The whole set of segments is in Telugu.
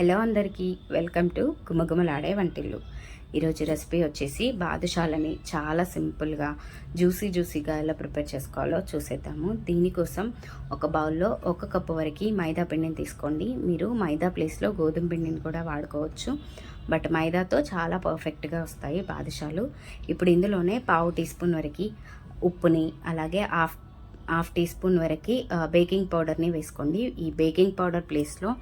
హలో అందరికీ వెల్కమ్ టు గుమగుమలాడే వంటిల్లు. ఈరోజు రెసిపీ వచ్చేసి బాదుషాలని చాలా సింపుల్గా జ్యూసీ జ్యూసీగా ఎలా ప్రిపేర్ చేసుకోవాలో చూసేద్దాము. దీనికోసం ఒక బౌల్లో ఒక కప్పు వరకు మైదా పిండిని తీసుకోండి. మీరు మైదా ప్లేస్లో గోధుమ పిండిని కూడా వాడుకోవచ్చు. బట్ మైదాతో చాలా పర్ఫెక్ట్గా వస్తాయి బాదుషాలు. ఇప్పుడు ఇందులోనే పావు టీ స్పూన్ వరకు ఉప్పుని అలాగే హాఫ్ హాఫ్ టీ స్పూన్ వరకు బేకింగ్ పౌడర్ని వేసుకోండి. ఈ బేకింగ్ పౌడర్ ప్లేస్లో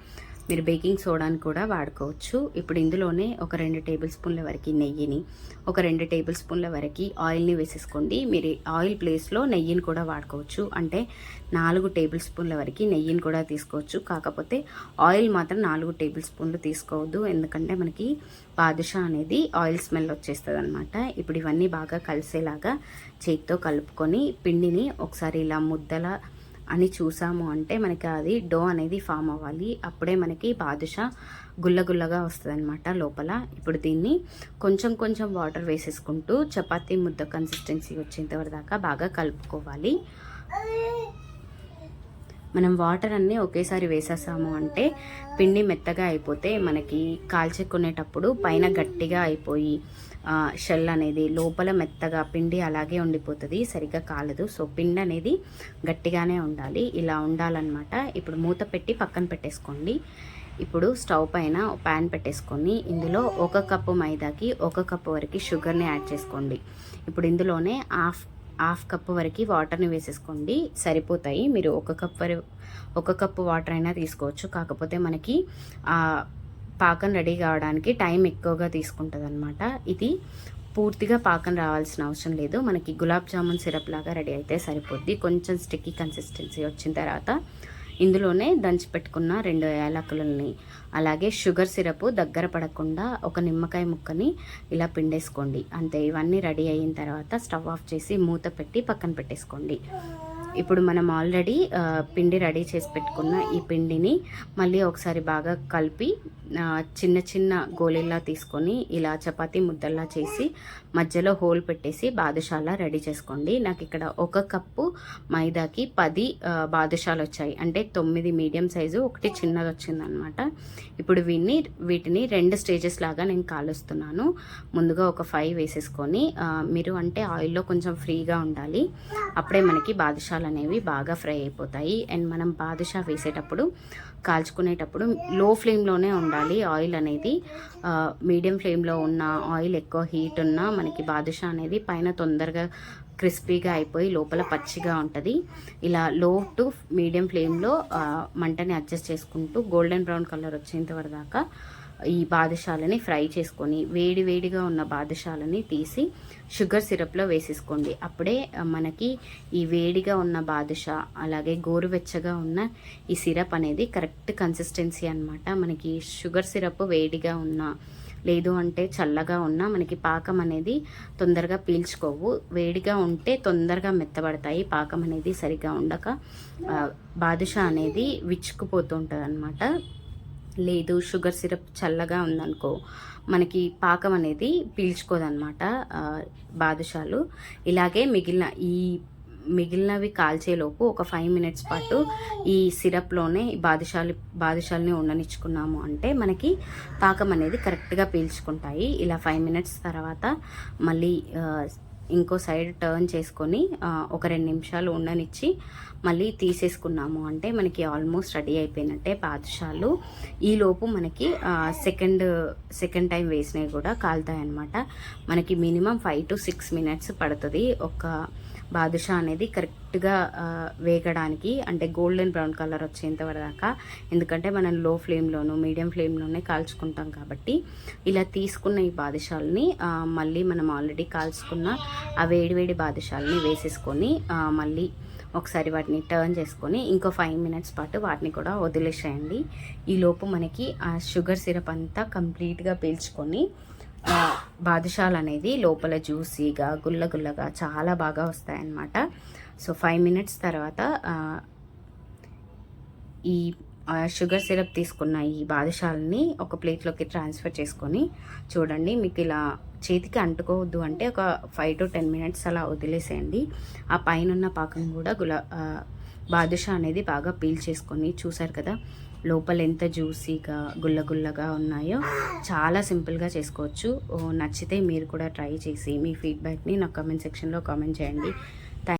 మీరు బేకింగ్ సోడాని కూడా వాడుకోవచ్చు. ఇప్పుడు ఇందులోనే ఒక రెండు టేబుల్ స్పూన్ల వరకు నెయ్యిని ఒక రెండు టేబుల్ స్పూన్ల వరకు ఆయిల్ని వేసేసుకోండి. మీరు ఆయిల్ ప్లేస్లో నెయ్యిని కూడా వాడుకోవచ్చు. అంటే నాలుగు టేబుల్ స్పూన్ల వరకు నెయ్యిని కూడా తీసుకోవచ్చు. కాకపోతే ఆయిల్ మాత్రం నాలుగు టేబుల్ స్పూన్లు తీసుకోవద్దు. ఎందుకంటే మనకి బాదుషా అనేది ఆయిల్ స్మెల్ వచ్చేస్తుంది అనమాట ఇప్పుడు ఇవన్నీ బాగా కలిసేలాగా చేతితో కలుపుకొని పిండిని ఒకసారి ఇలా ముద్దల అని చూసాము అంటే మనకి అది డో అనేది ఫామ్ అవ్వాలి. అప్పుడే మనకి బాదుషా గుల్లగుల్లగా వస్తుంది అనమాట లోపల. ఇప్పుడు దీన్ని కొంచెం కొంచెం వాటర్ వేసేసుకుంటూ చపాతీ ముద్ద కన్సిస్టెన్సీ వచ్చేంత దాకా బాగా కలుపుకోవాలి. మనం వాటర్ అన్నీ ఒకేసారి వేసేసాము అంటే పిండి మెత్తగా అయిపోతే మనకి కాల్చుకునేటప్పుడు పైన గట్టిగా అయిపోయి షెల్ అనేది లోపల మెత్తగా పిండి అలాగే ఉండిపోతుంది సరిగ్గా కాలదు. సో పిండి అనేది గట్టిగానే ఉండాలి. ఇలా ఉండాలన్నమాట. ఇప్పుడు మూత పెట్టి పక్కన పెట్టేసుకోండి. ఇప్పుడు స్టవ్ పైన ప్యాన్ పెట్టేసుకొని ఇందులో ఒక కప్పు మైదాకి ఒక కప్పు వరకు షుగర్ని యాడ్ చేసుకోండి. ఇప్పుడు ఇందులోనే హాఫ్ హాఫ్ కప్ వరకు వాటర్ని వేసేసుకోండి. సరిపోతాయి. మీరు ఒక కప్ వరకు ఒక కప్పు వాటర్ అయినా తీసుకోవచ్చు. కాకపోతే మనకి పాకం రెడీ కావడానికి టైం ఎక్కువగా తీసుకుంటుంది అనమాట ఇది పూర్తిగా పాకం రావాల్సిన అవసరం లేదు. మనకి గులాబ్ జామున్ సిరప్ లాగా రెడీ అయితే సరిపోద్ది. కొంచెం స్టిక్కీ కన్సిస్టెన్సీ వచ్చిన తర్వాత ఇందులోనే దంచి పెట్టుకున్న రెండు యాలకులని అలాగే షుగర్ సిరప్ దగ్గర పడకుండా ఒక నిమ్మకాయ ముక్కని ఇలా పిండేసుకోండి. అంతే ఇవన్నీ రెడీ అయిన తర్వాత స్టవ్ ఆఫ్ చేసి మూత పెట్టి పక్కన పెట్టేసుకోండి. ఇప్పుడు మనం ఆల్రెడీ పిండి రెడీ చేసి పెట్టుకున్న ఈ పిండిని మళ్ళీ ఒకసారి బాగా కలిపి చిన్న చిన్న గోళీలా తీసుకొని ఇలా చపాతీ ముద్దల్లా చేసి మధ్యలో హోల్ పెట్టేసి బాదుషాలా రెడీ చేసుకోండి. నాకు ఇక్కడ ఒక కప్పు మైదాకి పది బాదుషాలు వచ్చాయి. అంటే తొమ్మిది మీడియం సైజు ఒకటి చిన్నది వచ్చిందనమాట ఇప్పుడు వీటిని వీటిని రెండు స్టేజెస్ లాగా నేను కాలుస్తున్నాను. ముందుగా ఒక ఫైవ్ వేసేసుకొని మీరు అంటే ఆయిల్లో కొంచెం ఫ్రీగా ఉండాలి. అప్పుడే మనకి బాదుషాలు అనేవి బాగా ఫ్రై అయిపోతాయి. అండ్ మనం బాదుషా వేసేటప్పుడు కాల్చుకునేటప్పుడు లో ఫ్లేమ్లోనే ఉండాలి ఆయిల్ అనేది. మీడియం ఫ్లేమ్లో ఉన్న ఆయిల్ ఎక్కువ హీట్ ఉన్న మనకి బాదుషా అనేది పైన తొందరగా క్రిస్పీగా అయిపోయి లోపల పచ్చిగా ఉంటుంది. ఇలా లో టు మీడియం ఫ్లేమ్లో మంటని అడ్జస్ట్ చేసుకుంటూ గోల్డెన్ బ్రౌన్ కలర్ వచ్చేంత వరకు దాకా ఈ బాదుషాలని ఫ్రై చేసుకొని వేడి వేడిగా ఉన్న బాదుషాలని తీసి షుగర్ సిరప్లో వేసేసుకోండి. అప్పుడే మనకి ఈ వేడిగా ఉన్న బాదుషా అలాగే గోరువెచ్చగా ఉన్న ఈ సిరప్ అనేది కరెక్ట్ కన్సిస్టెన్సీ అనమాట మనకి షుగర్ సిరప్ వేడిగా ఉన్న లేదు అంటే చల్లగా ఉన్నా మనకి పాకం అనేది తొందరగా పీల్చుకోవు. వేడిగా ఉంటే తొందరగా మెత్తబడతాయి. పాకం అనేది సరిగా ఉండక బాదుషా అనేది విచ్చుకుపోతుంటుంది అనమాట లేదు షుగర్ సిరప్ చల్లగా ఉందనుకో మనకి పాకం అనేది పీల్చుకోదన్నమాట బాదుషాలు. ఇలాగే మిగిలిన ఈ మిగిలినవి కాల్చేలోపు ఒక ఫైవ్ మినిట్స్ పాటు ఈ సిరప్లోనే బాదుషాలు బాదుషాలని ఉండనిచ్చుకున్నాము అంటే మనకి పాకం అనేది కరెక్ట్గా పీల్చుకుంటాయి. ఇలా ఫైవ్ మినిట్స్ తర్వాత మళ్ళీ ఇంకో సైడ్ టర్న్ చేసుకొని ఒక రెండు నిమిషాలు ఉండనిచ్చి మళ్ళీ తీసేసుకున్నాము. అంటే మనకి ఆల్మోస్ట్ రెడీ అయిపోయినట్టే పాదుషాలు ఈలోపు మనకి సెకండ్ సెకండ్ టైం వేసినవి కూడా కాలుతాయి అనమాట మనకి minimum five to six minutes పడుతుంది. ఒక బాదుషా అనేది కరెక్ట్గా వేగడానికి అంటే గోల్డెన్ బ్రౌన్ కలర్ వచ్చేంత వరదాకా. ఎందుకంటే మనం లో ఫ్లేమ్లోనూ మీడియం ఫ్లేమ్లోనే కాల్చుకుంటాం కాబట్టి ఇలా తీసుకున్న ఈ బాదుషాలని మళ్ళీ మనం ఆల్రెడీ కాల్చుకున్న ఆ వేడివేడి బాదుషాలని వేసేసుకొని మళ్ళీ ఒకసారి వాటిని టర్న్ చేసుకొని ఇంకో ఫైవ్ మినిట్స్ పాటు వాటిని కూడా వదిలేసేయండి. ఈలోపు మనకి ఆ షుగర్ సిరప్ అంతా కంప్లీట్గా పీల్చుకొని బాదుషాలు అనేది లోపల జ్యూసీగా గుల్ల గుల్లగా చాలా బాగా వస్తాయన్నమాట. సో ఫైవ్ మినిట్స్ తర్వాత ఈ షుగర్ సిరప్ తీసుకున్న ఈ బాదుషాలని ఒక ప్లేట్లోకి ట్రాన్స్ఫర్ చేసుకొని చూడండి మీకు ఇలా చేతికి అంటుకోవద్దు అంటే ఒక ఫైవ్ టు టెన్ మినిట్స్ అలా వదిలేసేయండి. ఆ పైన ఉన్న పాకం కూడా గులా బాదుషా అనేది బాగా పీల్ చేసుకొని చూసారు కదా? లోపల ఎంత జ్యూసీగా గుల్లగుల్లగా ఉన్నాయో చాలా సింపుల్గా చేసుకోవచ్చు. నచ్చితే మీరు కూడా ట్రై చేసి మీ ఫీడ్బ్యాక్ని నాకు కామెంట్ సెక్షన్లో కామెంట్ చేయండి.